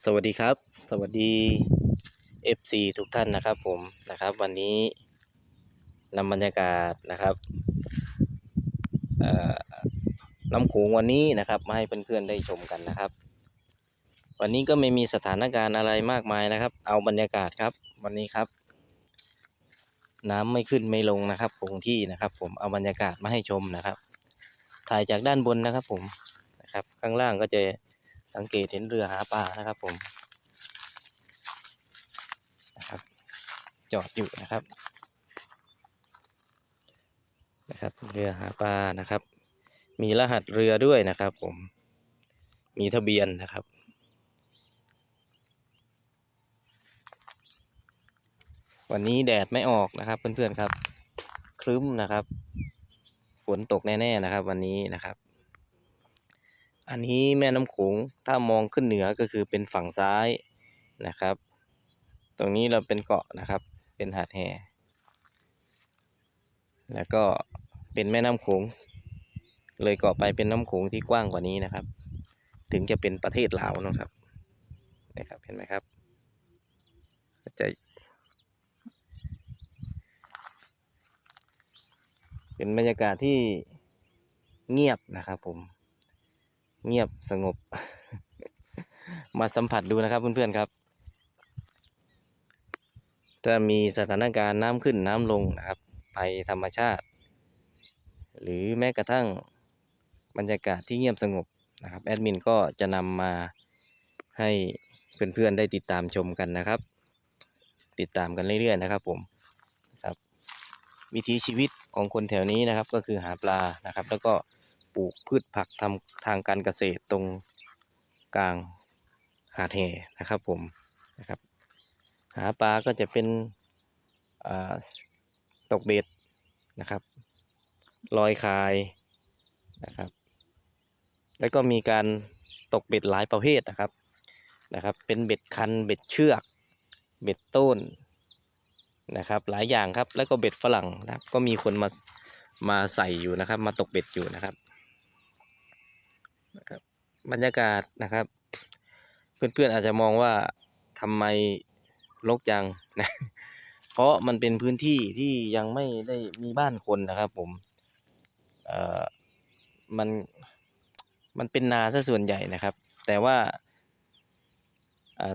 สวัสดีครับ สวัสดี FC ทุกท่านนะครับผมนะครับวันนี้นำบรรยากาศนะครับน้ำโขงวันนี้นะครับมาให้เพื่อนๆได้ชมกันนะครับ วันนี้ก็ไม่มีสถานการณ์อะไรมากมายนะครับ เอาบรรยากาศครับวันนี้ครับ น้ำไม่ขึ้นไม่ลงนะครับคงที่นะครับ ผมเอาบรรยากาศมาให้ชมนะครับ ถ่ายจากด้านบนนะครับผมนะครับ ข้างล่างก็จะ สังเกตเห็นเรือหาปลานะครับผมนะครับ จอดอยู่นะครับนะครับ เรือหาปลานะครับ มีรหัสเรือด้วยนะครับผมมีทะเบียนนะครับวันนี้แดดไม่ออกนะครับเพื่อนๆครับ ครึ้มนะครับ ฝนตกแน่ๆนะครับ วันนี้นะครับ อันนี้แม่น้ำโขงถ้ามองขึ้นเหนือก็คือเป็นฝั่งซ้ายนะครับ ตรงนี้เราเป็นเกาะนะครับ เป็นหาดแห่แล้วก็เป็นแม่น้ำโขงเลยเกาะไปเป็นน้ำโขงที่กว้างกว่านี้นะครับ ถึงจะเป็นประเทศลาวนะครับนะครับเห็นไหมครับจะเป็นบรรยากาศที่เงียบนะครับผม เงียบสงบ มาสัมผัสดูนะครับเพื่อนๆครับ ถ้ามีสถานการณ์น้ำขึ้นน้ำลงนะครับภัยธรรมชาติ หรือแม้กระทั่งบรรยากาศที่เงียบสงบนะครับแอดมินก็จะนำมาให้เพื่อนๆได้ติดตามชมกันนะครับ ติดตามกันเรื่อยๆนะครับผมครับ วิถีชีวิตของคนแถวนี้นะครับก็คือหาปลานะครับ แล้วก็ ปลูกพืชผักทำทางการเกษตรตรงกลางหาดแห่นะครับผมนะครับ หาปลาก็จะเป็นอ่าตกเบ็ดนะครับลอยคายนะครับ แล้วก็มีการตกเบ็ดหลายประเภทนะครับนะครับ เป็นเบ็ดคันเบ็ดเชือก เบ็ดต้นนะครับ หลายอย่างครับแล้วก็เบ็ดฝรั่งนะครับ ก็มีคนมามาใส่อยู่นะครับ มาตกเบ็ดอยู่นะครับ บรรยากาศนะครับ เพื่อนๆอาจจะมองว่าทำไมรกจังนะเพราะมันเป็นพื้นที่ที่ยังไม่ได้มีบ้านคนนะครับ ผมเอ่อมันมันเป็นนาซะส่วนใหญ่นะครับ แต่ว่า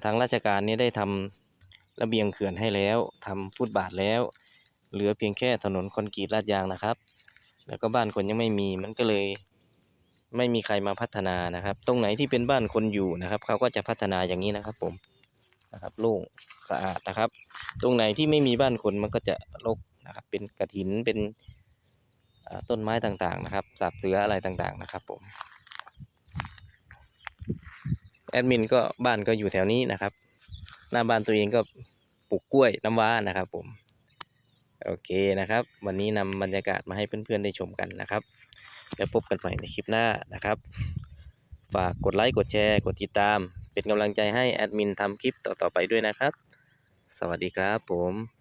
ทางราชการนี้ได้ทำระเบียงเขื่อนให้แล้วทำฟุตบาทแล้ว เหลือเพียงแค่ถนนคอนกรีตลาดยางนะครับ แล้วก็บ้านคนยังไม่มีมันก็เลย ไม่มีใครมาพัฒนานะครับ ตรงไหนที่เป็นบ้านคนอยู่นะครับ เขาก็จะพัฒนาอย่างนี้นะครับ ผมนะครับโล่งสะอาดนะครับ ตรงไหนที่ไม่มีบ้านคนมันก็จะรกนะครับ เป็นกระถินเป็นต้นไม้ต่างๆ นะครับสับเสืออะไรต่างๆ นะครับ ผมแอดมินก็บ้านก็อยู่แถวนี้นะครับ หน้าบ้านตัวเองก็ปลูกกล้วยน้ำว้านะครับ ผม โอเคนะครับ วันนี้นำบรรยากาศมาให้เพื่อนๆได้ชมกันนะครับ แล้วพบกันใหม่ในคลิปหน้านะครับ ฝากกดไลค์กดแชร์กดติดตาม เป็นกำลังใจให้แอดมินทำคลิปต่อๆไปด้วยนะครับ สวัสดีครับผม